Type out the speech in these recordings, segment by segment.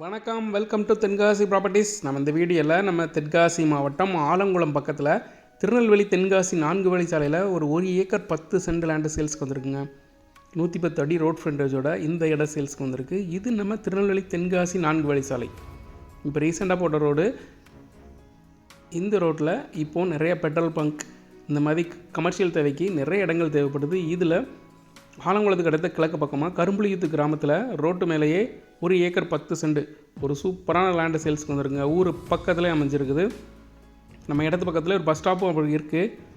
வணக்கம் welcome to Tenkasi properties நம்ம இந்த வீடியோவில் நம்ம தென்காசி மாவட்டம் ஆலங்குளம் பக்கத்தில் திருநெல்வேலி தென்காசி நான்கு வழி சாலையில் ஒரு ஒரு ஏக்கர் பத்து சென்ட் லேண்டு சேல்ஸ்க்கு வந்திருக்குங்க. நூற்றி பத்து அடி ரோட் ஃப்ரண்டேஜோட இந்த இடம் சேல்ஸ்க்கு வந்திருக்கு. இது நம்ம திருநெல்வேலி தென்காசி நான்கு வழி சாலை இப்போ ரீசெண்டாக போட்ட ரோடு இந்த ரோட்டில் இப்போது நிறைய பெட்ரோல் பங்க் இந்த மாதிரி கமர்ஷியல் தேவைக்கு நிறைய இடங்கள் தேவைப்படுது. இதில் ஆலங்குளத்துக்கு அடுத்த கிழக்கு பக்கமாக கரும்புலியத்து கிராமத்தில் ரோட்டு மேலேயே ஒரு ஏக்கர் பத்து செண்டு. ஒரு சூப்பரான லேண்டு சேல்ஸ்க்கு வந்துருங்க ஊர் பக்கத்துலேயே அமைஞ்சிருக்குது. நம்ம இடத்து பக்கத்தில் ஒரு பஸ் ஸ்டாப்பும் அப்படி இருக்குது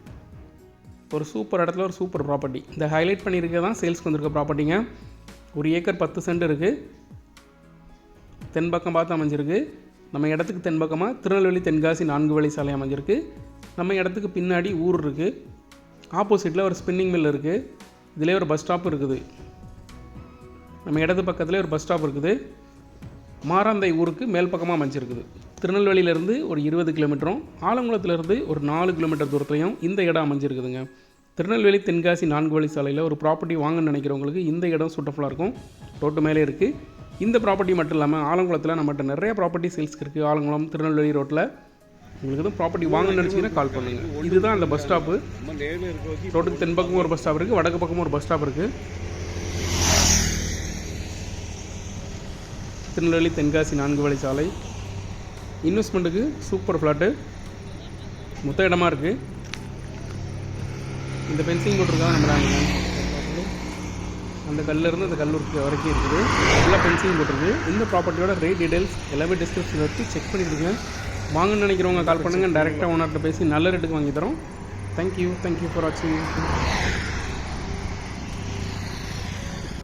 ஒரு சூப்பர் இடத்துல ஒரு சூப்பர் ப்ராப்பர்ட்டி இந்த ஹைலைட் பண்ணியிருக்க தான் சேல்ஸ்க்கு வந்திருக்க ப்ராப்பர்ட்டிங்க ஒரு ஏக்கர் பத்து சென்ட் இருக்குது தென்பக்கம் பார்த்து அமைஞ்சிருக்கு. நம்ம இடத்துக்கு தென்பக்கமாக திருநெல்வேலி தென்காசி நான்கு வழி சாலை அமைஞ்சிருக்கு. நம்ம இடத்துக்கு பின்னாடி ஊர் இருக்குது ஆப்போசிட்டில் ஒரு ஸ்பின்னிங் மில் இருக்குது இதிலே ஒரு பஸ் ஸ்டாப் இருக்குது. நம்ம இடது பக்கத்துலேயே ஒரு பஸ் ஸ்டாப் இருக்குது. மாராந்தை ஊருக்கு மேல் பக்கமாக அமைஞ்சிருக்குது. திருநெல்வேலியிலேருந்து ஒரு இருபது கிலோமீட்டரும் ஆலங்குளத்துலேருந்து ஒரு நாலு கிலோமீட்டர் தூரத்துலையும் இந்த இடம் அமைஞ்சிருக்குதுங்க. திருநெல்வேலி தென்காசி நான்கு வழி சாலையில் ஒரு ப்ராப்பர்ட்டி வாங்கன்னு நினைக்கிறவங்களுக்கு இந்த இடம் சூட்டஃபுல்லாக இருக்கும். ரோட்டு மேலே இருக்குது இந்த ப்ராப்பர்ட்டி மட்டும் இல்லாமல் ஆலங்குளத்தில் நம்மகிட்ட நிறைய ப்ராப்பர்ட்டி சேல்ஸ்க்கு இருக்குது ஆலங்குளம் திருநெல்வேலி ரோட்டில் உங்களுக்கு எதுவும் ப்ராப்பர்ட்டி வாங்கணும்னு நினச்சிங்கன்னா கால் பண்ணுங்கள் இதுதான் அந்த பஸ் ஸ்டாப்பு ரோட்டுக்கு தென்பக்கமும் ஒரு பஸ் ஸ்டாப் இருக்குது வடக்கு பக்கமும் ஒரு பஸ் ஸ்டாப் இருக்குது திருநெல்வேலி தென்காசி நான்கு வழி சாலை. இன்வெஸ்ட்மெண்ட்டுக்கு சூப்பர் ஃப்ளாட்டு மொத்த இடமா இருக்குது இந்த பென்சிங் போட்டிருக்காங்க நம்புறாங்க அந்த கல்லிருந்து அந்த கல்லூருக்கு வரைக்கும் இருக்குது. நல்லா பென்சிலும் போட்டிருக்கு. இந்த ப்ராப்பர்ட்டியோட ரேட் டீடைல்ஸ் எல்லாமே டிஸ்கிரிப்ஷன் வச்சு செக் பண்ணிடுங்க வாங்கன்னு நினைக்கிறவங்க கால் பண்ணுங்கள் டேரெக்டாக ஓனர்கிட்ட பேசி நல்ல ரேட்டுக்கு வாங்கி தரோம். தேங்க்யூ தேங்க்யூ ஃபார் வாட்சிங்